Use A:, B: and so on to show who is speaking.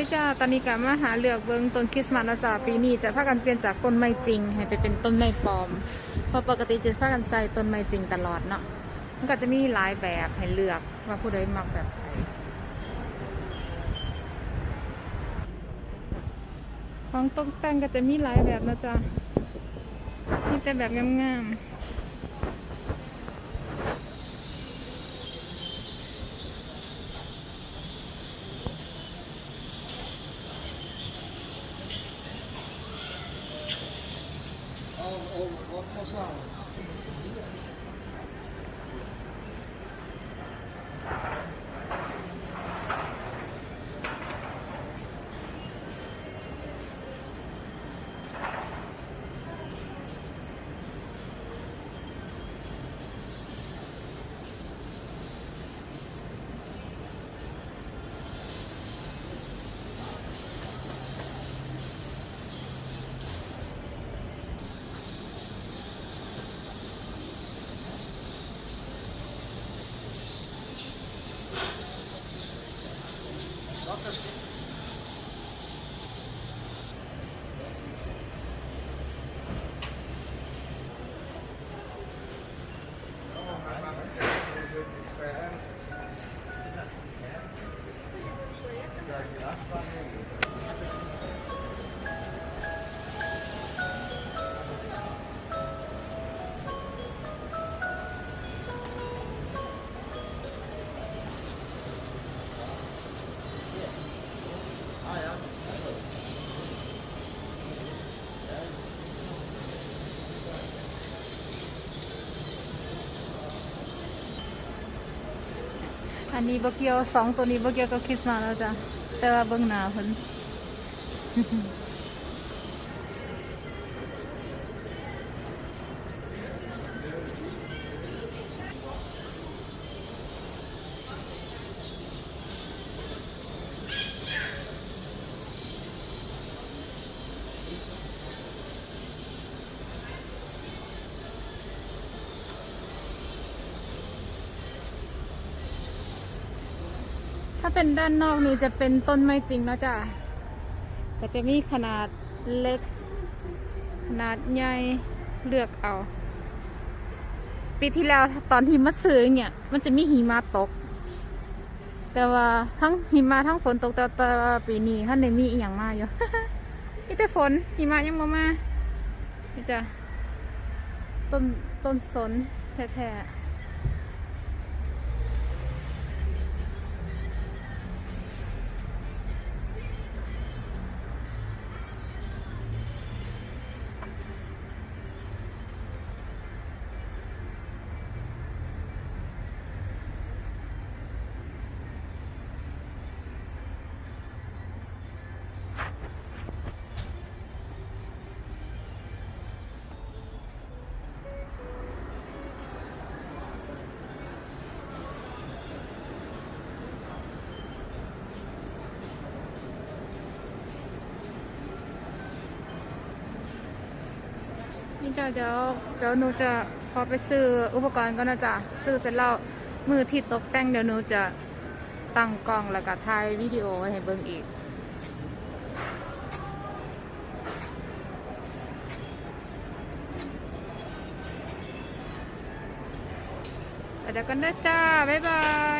A: ดีจ้าตอนนี้ก็มาหาเลือกเบิงต้นคริสต์มาสแล้วจ้าปีนี้จะพากันเปลี่ยนจากต้นไม้จริง ให้ไปเป็นต้นไม้ปลอมเพราะปกติจะพากันใส่ต้นไม้จริงตลอดเนาะมันก็จะมีหลายแบบให้เลือกว่าผู้ใดมักแบบไหนของตกแต่งก็จะมีหลายแบบนะจ๊ะมีแต่แบบงามๆ
B: 我我我我算了。system.
A: อันนี้บเกียวสองตัวนี้บเกียวก็คริสต์มาสแล้วจ้ะแต่ว่าเบื้องหน้าเพิ่น ถ้าเป็นด้านนอกนี่จะเป็นต้นไม้จริงแล้วจ้ะก็จะมีขนาดเล็ก ขนาดใหญ่เลือกเอา ปีที่แล้วตอนที่มาซื้อเนี่ย มันจะมีหิมะตก แต่ว่าทั้งหิมะทั้งฝนตกแต่แต่ปีนี้ท่านในมีอีกอย่างมาอยู่มีแต่ฝนหิมะยังมามานี่จ้ะต้นต้นสนแท้ๆ นี่จ้ะเดี๋ยวเดี๋ยวหนูจะพอไปซื้ออุปกรณ์ก็นะจ๊ะซื้อเสร็จแล้วมือที่ตกแต่งเดี๋ยวหนูจะตั้งกล้องแล้วก็ถ่ายวิดีโอไว้ให้เบิ่งอีกเดี๋ยวกันนะจ้า บ๊ายบาย